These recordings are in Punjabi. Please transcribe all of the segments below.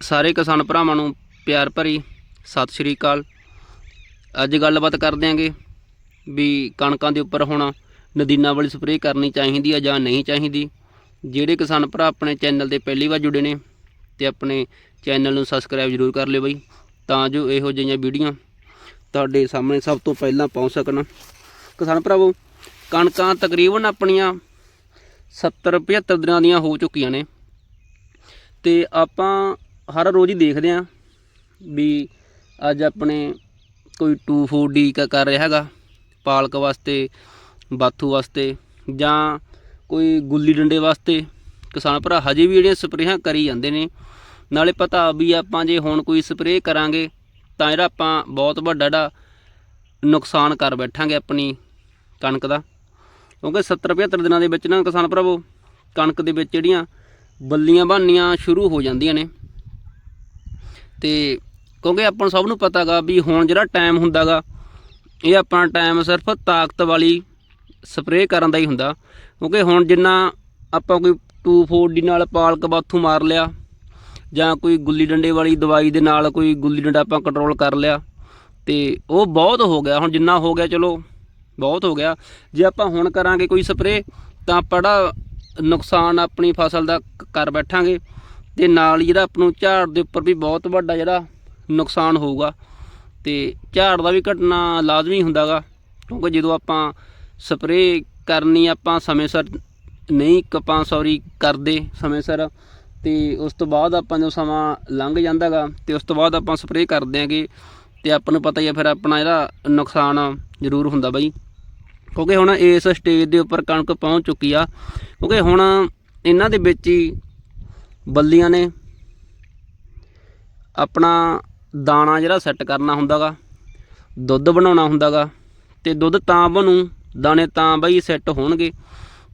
ਸਾਰੇ ਕਿਸਾਨ ਭਰਾਵਾਂ ਨੂੰ ਪਿਆਰ ਭਰੀ ਸਤਿ ਸ਼੍ਰੀ ਅਕਾਲ। ਅੱਜ ਗੱਲਬਾਤ ਕਰਦੇ ਆਂਗੇ ਵੀ ਕਣਕਾਂ ਦੇ ਉੱਪਰ ਹੁਣ ਨਦੀਨਾ ਵਾਲੀ ਸਪਰੇਅ ਕਰਨੀ ਚਾਹੀਦੀ ਆ ਜਾਂ ਨਹੀਂ ਚਾਹੀਦੀ। ਜਿਹੜੇ ਕਿਸਾਨ ਭਰਾ ਆਪਣੇ ਚੈਨਲ ਤੇ ਪਹਿਲੀ ਵਾਰ ਜੁੜੇ ਨੇ ਤੇ ਆਪਣੇ ਚੈਨਲ ਨੂੰ ਸਬਸਕ੍ਰਾਈਬ ਜ਼ਰੂਰ ਕਰ ਲਿਓ ਬਈ, ਤਾਂ ਜੋ ਇਹੋ ਜਿਹੀਆਂ ਵੀਡੀਓ ਤੁਹਾਡੇ ਸਾਹਮਣੇ ਸਭ ਤੋਂ ਪਹਿਲਾਂ ਪਹੁੰਚ ਸਕਣ। ਕਿਸਾਨ ਭਰਾਵੋ, ਕਣਕਾਂ ਤਕਰੀਬਨ ਆਪਣੀਆਂ 70 75 ਦਿਨਾਂ ਦੀਆਂ ਹੋ ਚੁੱਕੀਆਂ ਨੇ ਤੇ ਆਪਾਂ ਹਰ ਰੋਜ਼ ਹੀ ਦੇਖਦੇ ਆਂ ਵੀ ਅੱਜ ਆਪਣੇ ਕੋਈ 2,4-D ਕ ਕਰ ਰਿਹਾ ਹੈਗਾ ਪਾਲਕ ਵਾਸਤੇ ਬਾਥੂ ਵਾਸਤੇ ਜਾਂ ਕੋਈ ਗੁੱਲੀ ਡੰਡੇ ਵਾਸਤੇ। ਕਿਸਾਨ ਭਰਾ ਹਜੇ ਵੀ ਜਿਹੜੀਆਂ ਸਪਰੇਹਾਂ ਕਰੀ ਜਾਂਦੇ ਨੇ ਨਾਲੇ ਪਤਾ ਵੀ ਆਪਾਂ ਜੇ ਹੁਣ ਕੋਈ ਸਪਰੇਅ ਕਰਾਂਗੇ ਤਾਂ ਜਿਹੜਾ ਆਪਾਂ ਬਹੁਤ ਵੱਡਾ ਜਿਹੜਾ ਨੁਕਸਾਨ ਕਰ ਬੈਠਾਂਗੇ ਆਪਣੀ ਕਣਕ ਦਾ। ਕਿਉਂਕਿ 70 75 ਦਿਨਾਂ ਦੇ ਵਿੱਚ ਨਾ ਕਿਸਾਨ ਭਰਾਵੋ ਕਣਕ ਦੇ ਵਿੱਚ ਜਿਹੜੀਆਂ ਬੱਲੀਆਂ ਬਣਨੀਆਂ ਸ਼ੁਰੂ ਹੋ ਜਾਂਦੀਆਂ ਨੇ। ਤੇ ਕਿਉਂਕਿ ਆਪਾਂ ਨੂੰ ਸਭ ਨੂੰ ਪਤਾਗਾ ਵੀ ਹੁਣ ਜਿਹੜਾ ਟਾਈਮ ਹੁੰਦਾਗਾ ਇਹ ਆਪਣਾ ਟਾਈਮ ਸਿਰਫ ਤਾਕਤ ਵਾਲੀ ਸਪਰੇਅ ਕਰਨ ਦਾ ਹੀ ਹੁੰਦਾ। ਕਿਉਂਕਿ ਹੁਣ ਜਿੰਨਾ ਆਪਾਂ ਕੋਈ 2,4-D ਨਾਲ ਪਾਲਕ ਬਾਥੂ ਮਾਰ ਲਿਆ ਜਾਂ ਕੋਈ ਗੁੱਲੀ ਡੰਡੇ ਵਾਲੀ ਦਵਾਈ ਦੇ ਨਾਲ ਕੋਈ ਗੁੱਲੀ ਡੰਡਾ ਆਪਾਂ ਕੰਟਰੋਲ ਕਰ ਲਿਆ ਤੇ ਉਹ ਬਹੁਤ ਹੋ ਗਿਆ। ਹੁਣ ਜਿੰਨਾ ਹੋ ਗਿਆ ਚਲੋ ਬਹੁਤ ਹੋ ਗਿਆ। ਜੇ ਆਪਾਂ ਹੁਣ ਕਰਾਂਗੇ ਕੋਈ ਸਪਰੇਅ ਤਾਂ ਬੜਾ ਨੁਕਸਾਨ ਆਪਣੀ ਫਸਲ ਦਾ ਕਰ ਬੈਠਾਂਗੇ। ਤੇ ਨਾਲ ਹੀ ਜਿਹੜਾ ਆਪ ਨੂੰ ਝਾੜ ਦੇ ਉੱਪਰ ਵੀ ਬਹੁਤ ਵੱਡਾ ਜਿਹੜਾ ਨੁਕਸਾਨ ਹੋਊਗਾ ਤੇ ਝਾੜ ਦਾ ਵੀ ਘਟਣਾ ਲਾਜ਼ਮੀ ਹੁੰਦਾਗਾ, ਕਿਉਂਕਿ ਜਦੋਂ ਆਪਾਂ ਸਪਰੇਅ ਕਰਨੀ, ਆਪਾਂ ਸਮੇਂ ਸਿਰ ਨਹੀਂ ਕਪਾਂ ਸੌਰੀ ਕਰਦੇ ਸਮੇਂ ਸਿਰ, ਤੇ ਉਸ ਤੋਂ ਬਾਅਦ ਆਪਾਂ ਜੋ ਸਮਾਂ ਲੰਘ ਜਾਂਦਾਗਾ ਤੇ ਉਸ ਤੋਂ ਬਾਅਦ ਆਪਾਂ ਸਪਰੇਅ ਕਰਦੇ ਆਂਗੇ ਤੇ ਆਪਾਂ ਨੂੰ ਪਤਾ ਹੀ ਆ ਫਿਰ ਆਪਣਾ ਜਿਹੜਾ ਨੁਕਸਾਨ ਜ਼ਰੂਰ ਹੁੰਦਾ ਬਾਈ। ਕਿਉਂਕਿ ਹੁਣ ਇਸ ਸਟੇਜ ਦੇ ਉੱਪਰ ਕਣਕ ਪਹੁੰਚ ਚੁੱਕੀ ਆ, ਕਿਉਂਕਿ ਹੁਣ ਇਹਨਾਂ ਦੇ ਵਿੱਚ ਹੀ ਬੱਲੀਆਂ ਨੇ। ਆਪਣਾ ਦਾਣਾ ਜਿਹੜਾ ਸੈੱਟ ਕਰਨਾ ਹੁੰਦਾਗਾ, ਦੁੱਧ ਬਣਾਉਣਾ ਹੁੰਦਾਗਾ ਤੇ ਦੁੱਧ ਤਾਂ ਬਣੂ, ਦਾਣੇ ਤਾਂ ਬਈ ਸੈੱਟ ਹੋਣਗੇ।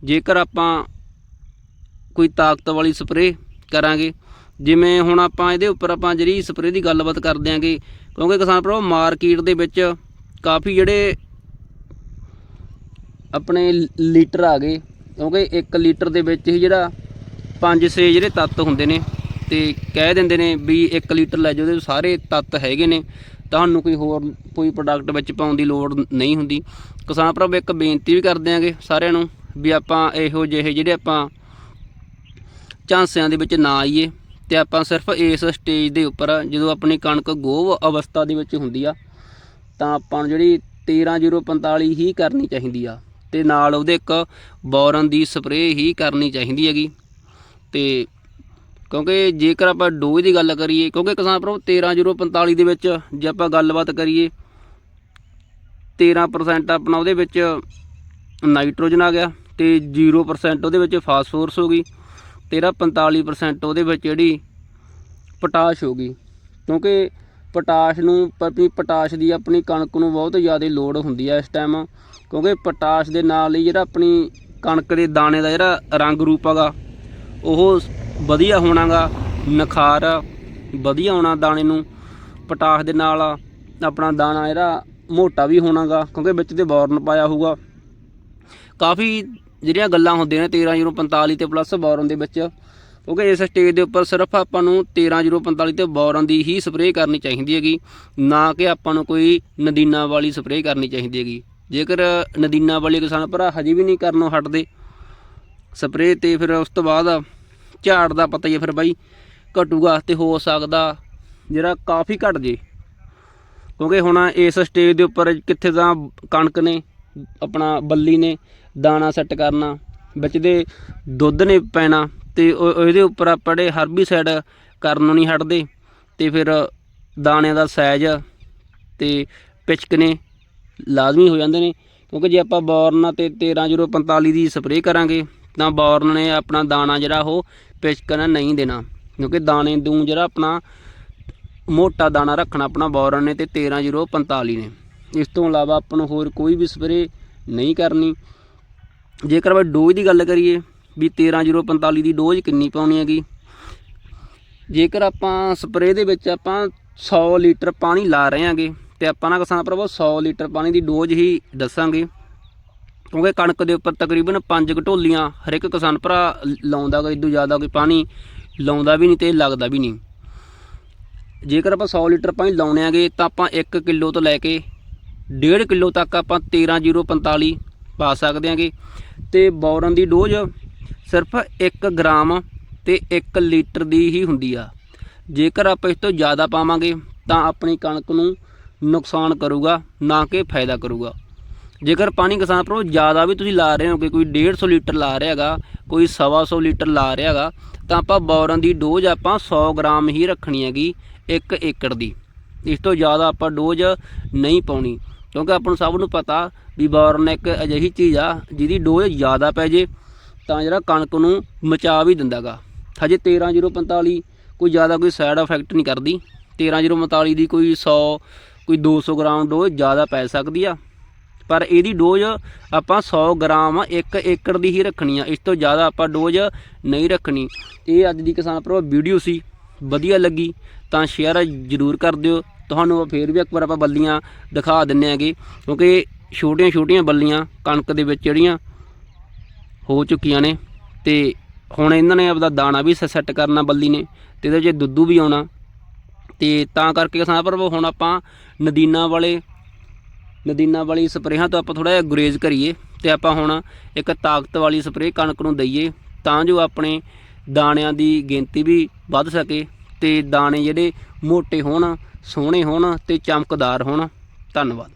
ਜੇਕਰ ਆਪਾਂ ਕੋਈ ਤਾਕਤ ਵਾਲੀ ਸਪਰੇਅ ਕਰਾਂਗੇ, ਜਿਵੇਂ ਹੁਣ ਆਪਾਂ ਇਹਦੇ ਉੱਪਰ ਆਪਾਂ ਜਿਹੜੀ ਸਪਰੇਅ ਦੀ ਗੱਲਬਾਤ ਕਰਦੇ ਆਂਗੇ, ਕਿਉਂਕਿ ਕਿਸਾਨ ਭਰਾ ਮਾਰਕੀਟ ਦੇ ਵਿੱਚ ਕਾਫੀ ਜਿਹੜੇ ਆਪਣੇ ਲੀਟਰ ਆ ਗਏ, ਕਿਉਂਕਿ 1 ਲੀਟਰ ਦੇ ਵਿੱਚ ਹੀ ਜਿਹੜਾ 5-6 ਜਿਹੜੇ ਤੱਤ ਹੁੰਦੇ ਨੇ ਤੇ ਕਹਿ ਦਿੰਦੇ ਨੇ ਵੀ 1 ਲੀਟਰ ਲੈ ਜਾਓ ਉਹਦੇ ਸਾਰੇ ਤੱਤ ਹੈਗੇ ਨੇ। ਤੁਹਾਨੂੰ ਕੋਈ ਹੋਰ ਕੋਈ ਪ੍ਰੋਡਕਟ ਵਿੱਚ ਪਾਉਣ ਦੀ ਲੋੜ ਨਹੀਂ ਹੁੰਦੀ। ਕਿਸਾਨ ਭਰਾ ਇੱਕ ਬੇਨਤੀ ਵੀ ਕਰਦੇ ਆਂਗੇ ਸਾਰਿਆਂ ਨੂੰ ਵੀ ਆਪਾਂ ਇਹੋ ਜਿਹੇ ਜਿਹੜੇ ਆਪਾਂ ਝਾਂਸਿਆਂ ਦੇ ਵਿੱਚ ਨਾ ਆਈਏ ਤੇ ਆਪਾਂ ਸਿਰਫ ਇਸ ਸਟੇਜ ਦੇ ਉੱਪਰ ਜਦੋਂ ਆਪਣੀ ਕਣਕ ਗੋਵ ਅਵਸਥਾ ਦੇ ਵਿੱਚ ਹੁੰਦੀ ਆ, ਤਾਂ ਆਪਾਂ ਨੂੰ ਜਿਹੜੀ 13045 ਹੀ ਕਰਨੀ ਚਾਹੀਦੀ ਆ ਤੇ ਨਾਲ ਉਹਦੇ ਇੱਕ ਬੋਰਨ ਦੀ ਸਪਰੇਅ ਹੀ ਕਰਨੀ ਚਾਹੀਦੀ ਹੈਗੀ। ਤੇ ਕਿਉਂਕਿ ਜੇਕਰ ਆਪਾਂ ਡੋਜ਼ ਦੀ ਗੱਲ ਕਰੀਏ, ਕਿਉਂਕਿ ਕਿਸਾਨ ਭਰਾ 13045 ਦੇ ਵਿੱਚ ਜੇ ਆਪਾਂ ਗੱਲਬਾਤ ਕਰੀਏ 13% ਆਪਣਾ ਉਹਦੇ ਵਿੱਚ ਨਾਈਟ੍ਰੋਜਨ ਆ ਗਿਆ ਤੇ 0% ਉਹਦੇ ਵਿੱਚ ਫਾਸਫੋਰਸ ਹੋ ਗਈ, ਤੇਰਾ 45% ਉਹਦੇ ਵਿੱਚ ਜਿਹੜੀ ਪੋਟਾਸ਼ ਹੋ ਗਈ। ਕਿਉਂਕਿ ਪੋਟਾਸ਼ ਨੂੰ ਆਪਣੀ ਪੋਟਾਸ਼ ਦੀ ਆਪਣੀ ਕਣਕ ਨੂੰ ਬਹੁਤ ਜ਼ਿਆਦਾ ਲੋੜ ਹੁੰਦੀ ਹੈ ਇਸ ਟਾਈਮ ਕਿਉਂਕਿ ਪੋਟਾਸ਼ ਦੇ ਨਾਲ ਹੀ ਜਿਹੜਾ ਆਪਣੀ ਕਣਕ ਦੇ ਦਾਣੇ ਦਾ ਜਿਹੜਾ ਰੰਗ ਰੂਪ ਹੈਗਾ ਉਹ ਵਧੀਆ ਹੋਣਾਗਾ, ਨਖਾਰ, ਵਧੀਆ ਆਉਣਾ ਦਾਣੇ ਨੂੰ। ਪਟਾਸ਼ ਦੇ ਨਾਲ ਆਪਣਾ ਦਾਣਾ ਜਿਹੜਾ ਮੋਟਾ ਵੀ ਹੋਣਾਗਾ, ਕਿਉਂਕਿ ਵਿੱਚ ਤੇ ਬੋਰਨ ਪਾਇਆ ਹੋਊਗਾ। ਕਾਫੀ ਜਿਹੜੀਆਂ ਗੱਲਾਂ ਹੁੰਦੀਆਂ ਨੇ 13045 ਤੇ ਪਲੱਸ ਬੋਰਨ ਦੇ ਵਿੱਚ, ਕਿਉਂਕਿ ਇਸ ਸਟੇਜ ਦੇ ਉੱਪਰ ਸਿਰਫ ਆਪਾਂ ਨੂੰ 13045 ਤੇ ਬੋਰਨ ਦੀ ਹੀ ਸਪਰੇਅ ਕਰਨੀ ਚਾਹੀਦੀ ਹੈਗੀ, ਨਾ ਕਿ ਆਪਾਂ ਨੂੰ ਕੋਈ ਨਦੀਨਾ ਵਾਲੀ ਸਪਰੇਅ ਕਰਨੀ ਚਾਹੀਦੀ ਹੈਗੀ। ਜੇਕਰ ਨਦੀਨਾ ਵਾਲੇ ਕਿਸਾਨ ਭਰਾ ਹਜੇ ਵੀ ਨਹੀਂ ਕਰਨੋਂ ਹਟਦੇ ਸਪਰੇਅ ਤੇ ਫਿਰ ਉਸ ਤੋਂ ਬਾਅਦ ਝਾੜ ਦਾ ਪਤਾ ਹੀ ਹੈ ਫਿਰ ਬਾਈ, ਘਟੂਗਾ ਤੇ ਹੋ ਸਕਦਾ ਜਿਹੜਾ ਕਾਫੀ ਘਟ ਜੇ। ਕਿਉਂਕਿ ਹੁਣ ਇਸ ਸਟੇਜ ਦੇ ਉੱਪਰ ਕਿੱਥੇ ਤਾਂ ਕਣਕ ਨੇ, ਆਪਣਾ ਬੱਲੀ ਨੇ, ਦਾਣਾ ਸੈੱਟ ਕਰਨਾ, ਵਿੱਚ ਦੇ ਦੁੱਧ ਨੇ ਪੈਣਾ ਤੇ ਉਹ- ਉਹਦੇ ਉੱਪਰ ਆਪਣੇ ਹਰਬੀਸਾਈਡ ਕਰਨ ਨੂੰ ਨਹੀਂ ਹਟਦੇ ਤੇ ਫਿਰ ਦਾਣਿਆਂ ਦਾ ਸਾਈਜ਼ ਤੇ ਪਿਚਕ ਨੇ ਲਾਜ਼ਮੀ ਹੋ ਜਾਂਦੇ ਨੇ। ਕਿਉਂਕਿ ਜੇ ਆਪਾਂ ਬੋਰਨ ਤੇ 13045 ਦੀ ਸਪਰੇਅ ਕਰਾਂਗੇ ਤਾਂ ਬੋਰਨ ਨੇ ਆਪਣਾ ਦਾਣਾ ਜਿਹੜਾ ਉਹ ਪਿਚਕਣ ਨਹੀਂ ਦੇਣਾ। ਕਿਉਂਕਿ ਦਾਣੇ ਦੂੰ ਜਿਹੜਾ ਆਪਣਾ ਮੋਟਾ ਦਾਣਾ ਰੱਖਣਾ, ਆਪਣਾ ਬੋਰਨ ਨੇ ਤੇ 13045 ਨੇ। ਇਸ ਤੋਂ ਇਲਾਵਾ ਆਪਾਂ ਨੂੰ ਹੋਰ ਕੋਈ ਵੀ ਸਪਰੇਅ ਨਹੀਂ ਕਰਨੀ। ਜੇਕਰ ਆਪਾਂ ਡੋਜ਼ ਦੀ ਗੱਲ ਕਰੀਏ, ਵੀ 13045 ਦੀ ਡੋਜ਼ ਕਿੰਨੀ ਪਾਉਣੀ ਹੈਗੀ? ਜੇਕਰ ਆਪਾਂ ਸਪਰੇਅ ਦੇ ਵਿੱਚ ਆਪਾਂ 100 ਲੀਟਰ ਪਾਣੀ ਲਾ ਰਹੇ ਹਾਂਗੇ, ਤੇ ਆਪਾਂ ਨਾ ਕਿਸਾਨ ਭਰਾਵੋ 100 ਲੀਟਰ ਪਾਣੀ ਦੀ ਡੋਜ਼ ਹੀ ਦੱਸਾਂਗੇ। ਕਿਉਂਕਿ ਕਣਕ ਦੇ ਉੱਪਰ ਤਕਰੀਬਨ 5 ਘਟੋਲੀਆਂ ਹਰ ਇੱਕ ਕਿਸਾਨ ਭਰਾ ਲਾਉਂਦਾ ਕੋਈ ਇਦੋਂ ਜ਼ਿਆਦਾ ਕੋਈ ਪਾਣੀ ਲਾਉਂਦਾ ਵੀ ਨਹੀਂ ਤੇ ਲੱਗਦਾ ਵੀ ਨਹੀਂ। ਜੇਕਰ ਆਪਾਂ 100 ਲੀਟਰ ਪਾਣੀ ਲਾਉਣੇ ਆਗੇ ਤਾਂ ਆਪਾਂ 1 ਕਿਲੋ ਤੋਂ ਲੈ ਕੇ 1.5 ਕਿਲੋ ਤੱਕ ਆਪਾਂ 13045 ਪਾ ਸਕਦੇ ਆਂਗੇ ਤੇ ਬੋਰਨ ਦੀ ਡੋਜ਼ ਸਿਰਫ 1 ਗ੍ਰਾਮ ਤੇ 1 ਲੀਟਰ ਦੀ ਹੀ ਹੁੰਦੀ ਆ। ਜੇਕਰ ਆਪਾਂ ਇਸ ਤੋਂ ਜ਼ਿਆਦਾ ਪਾਵਾਂਗੇ, ਤਾਂ ਆਪਣੀ ਕਣਕ ਨੂੰ ਨੁਕਸਾਨ ਕਰੂਗਾ, ਨਾ ਕਿ ਫਾਇਦਾ ਕਰੂਗਾ। ਜੇਕਰ ਪਾਣੀ ਕਿਸਾਨ ਭਰਾਵੋ, ਜ਼ਿਆਦਾ ਵੀ ਤੁਸੀਂ ਲਾ ਰਹੇ ਹੋ ਕਿ ਕੋਈ 150 ਲੀਟਰ ਲਾ ਰਿਹਾ ਹੈਗਾ, ਕੋਈ 125 ਲੀਟਰ ਲਾ ਰਿਹਾ ਹੈਗਾ, ਤਾਂ ਆਪਾਂ ਬੋਰਨ ਦੀ ਡੋਜ਼ ਆਪਾਂ 100 ਗ੍ਰਾਮ ਹੀ ਰੱਖਣੀ ਹੈਗੀ 1 ਏਕੜ ਦੀ। ਇਸ ਤੋਂ ਜ਼ਿਆਦਾ ਆਪਾਂ ਡੋਜ਼ ਨਹੀਂ ਪਾਉਣੀ। ਕਿਉਂਕਿ ਆਪਾਂ ਨੂੰ ਸਭ ਨੂੰ ਪਤਾ ਵੀ ਬੋਰਨ ਇੱਕ ਅਜਿਹੀ ਚੀਜ਼ ਆ, ਜਿਹਦੀ ਡੋਜ਼ ਜ਼ਿਆਦਾ ਪੈ ਜੇ, ਤਾਂ ਜਿਹੜਾ ਕਣਕ ਨੂੰ ਮਚਾ ਵੀ ਦਿੰਦਾਗਾ ਹਜੇ 13045 ਕੋਈ ਜ਼ਿਆਦਾ ਕੋਈ ਸਾਈਡ ਇਫੈਕਟ ਨਹੀਂ ਕਰਦੀ। 13045 ਦੀ ਕੋਈ 100 ਕੋਈ 200 ਗ੍ਰਾਮ ਡੋਜ਼ ਜ਼ਿਆਦਾ ਪੈ ਸਕਦੀ ਆ। ਪਰ ਇਹਦੀ ਡੋਜ਼ ਆਪਾਂ 100 ਗ੍ਰਾਮ 1 ਏਕੜ ਦੀ ਹੀ ਰੱਖਣੀ ਆ। ਇਸ ਤੋਂ ਜ਼ਿਆਦਾ ਆਪਾਂ ਡੋਜ਼ ਨਹੀਂ ਰੱਖਣੀ। ਇਹ ਅੱਜ ਦੀ ਕਿਸਾਨ ਭਰਾ ਵੀਡੀਓ ਸੀ। ਵਧੀਆ ਲੱਗੀ ਤਾਂ ਸ਼ੇਅਰ ਜ਼ਰੂਰ ਕਰ ਦਿਓ। ਤੁਹਾਨੂੰ ਫੇਰ ਵੀ ਇੱਕ ਵਾਰ ਆਪਾਂ ਬੱਲੀਆਂ ਦਿਖਾ ਦਿੰਨੇ ਆਗੇ ਕਿਉਂਕਿ ਛੋਟੀਆਂ ਛੋਟੀਆਂ ਬੱਲੀਆਂ ਕਣਕ ਦੇ ਵਿੱਚ ਜਿਹੜੀਆਂ ਹੋ ਚੁੱਕੀਆਂ ਨੇ ਤੇ ਹੁਣ ਇਹਨਾਂ ਨੇ ਆਪਦਾ ਦਾਣਾ ਵੀ ਸੈੱਟ ਕਰਨਾ ਬੱਲੀ ਨੇ ਤੇ ਇਹਦੇ 'ਚ ਦੁੱਧੂ ਵੀ ਆਉਣਾ। ਤੇ ਤਾਂ ਕਰਕੇ ਕਿਸਾਨ ਭਰਾਵੋ ਹੁਣ ਆਪਾਂ ਨਦੀਨਾ ਵਾਲੇ ਨਦੀਨਾ ਵਾਲੀ ਸਪਰੇਹਾਂ ਤੋਂ ਆਪਾਂ ਥੋੜਾ ਜਿਹਾ ਗੁਰੇਜ਼ ਕਰੀਏ ਤੇ ਆਪਾਂ ਹੁਣ ਇੱਕ ਤਾਕਤ ਵਾਲੀ ਸਪਰੇਅ ਕਣਕ ਨੂੰ ਦਈਏ ਤਾਂ ਜੋ ਆਪਣੇ ਦਾਣਿਆਂ ਦੀ ਗਿਣਤੀ ਵੀ ਵੱਧ ਸਕੇ ਤੇ ਦਾਣੇ ਜਿਹੜੇ ਮੋਟੇ ਹੋਣ, ਸੋਹਣੇ ਹੋਣ ਤੇ ਚਮਕਦਾਰ ਹੋਣ। ਧੰਨਵਾਦ।